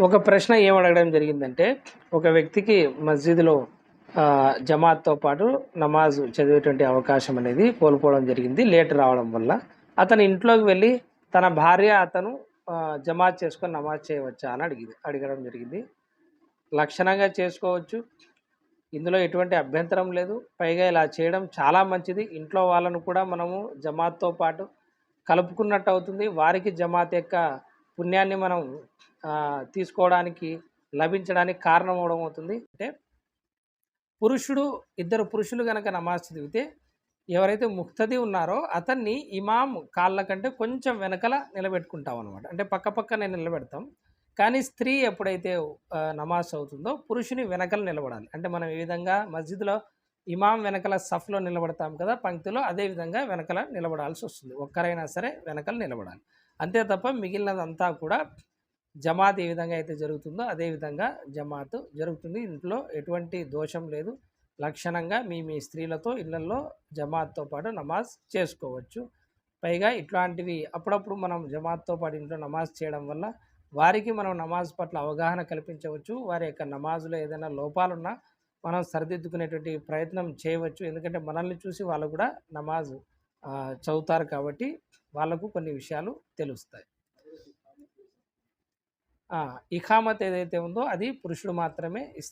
ఒక ప్రశ్న ఏం అడగడం జరిగిందంటే ఒక వ్యక్తికి మస్జిద్లో జమాత్తో పాటు నమాజ్ చదివేటువంటి అవకాశం అనేది కోల్పోవడం జరిగింది లేట్ రావడం వల్ల. అతను ఇంట్లోకి వెళ్ళి తన భార్య అతను జమాత్ చేసుకొని నమాజ్ చేయవచ్చా అని అడిగింది అడగడం జరిగింది. లక్షణంగా చేసుకోవచ్చు. ఇందులో ఎటువంటి అభ్యంతరం లేదు. పైగా ఇలా చేయడం చాలా మంచిది. ఇంట్లో వాళ్ళను కూడా మనము జమాత్తో పాటు కలుపుకున్నట్టు అవుతుంది. వారికి జమాత్ యొక్క పుణ్యాన్ని మనం తీసుకోవడానికి లభించడానికి కారణం అవడం అవుతుంది. అంటే పురుషుడు ఇద్దరు పురుషులు కనుక నమాజ్ చదివితే ఎవరైతే ముక్తది ఉన్నారో అతన్ని ఇమాం కాళ్ళ కంటే కొంచెం వెనకల నిలబెట్టుకుంటాం అనమాట అంటే పక్క పక్కనే నిలబెడతాం. కానీ స్త్రీ ఎప్పుడైతే నమాజ్ అవుతుందో పురుషుని వెనకల నిలబడాలి. అంటే మనం ఈ విధంగా మస్జిద్లో ఇమాం వెనకల సఫ్లో నిలబడతాం కదా పంక్తిలో అదే విధంగా వెనకల నిలబడాల్సి వస్తుంది. ఒక్కరైనా సరే వెనకలు నిలబడాలి. అంతే తప్ప మిగిలినదంతా కూడా జమాత్ ఏ విధంగా అయితే జరుగుతుందో అదే విధంగా జమాత్ జరుగుతుంది. ఇంట్లో ఎటువంటి దోషం లేదు. లక్షణంగా మీ మీ స్త్రీలతో ఇళ్ళలో జమాత్తో పాటు నమాజ్ చేసుకోవచ్చు. పైగా ఇట్లాంటివి అప్పుడప్పుడు మనం జమాత్తో పాటు ఇంట్లో నమాజ్ చేయడం వల్ల వారికి మనం నమాజ్ పట్ల అవగాహన కల్పించవచ్చు. వారి యొక్క నమాజ్లో ఏదైనా లోపాలున్నా మనం సరిదిద్దుకునేటువంటి ప్రయత్నం చేయవచ్చు. ఎందుకంటే మనల్ని చూసి వాళ్ళు కూడా నమాజ్ చదువుతారు కాబట్టి వాళ్ళకు కొన్ని విషయాలు తెలుస్తాయి. ఇఖామత్ ఏదైతే ఉందో అది పురుషుడు మాత్రమే ఇస్తారు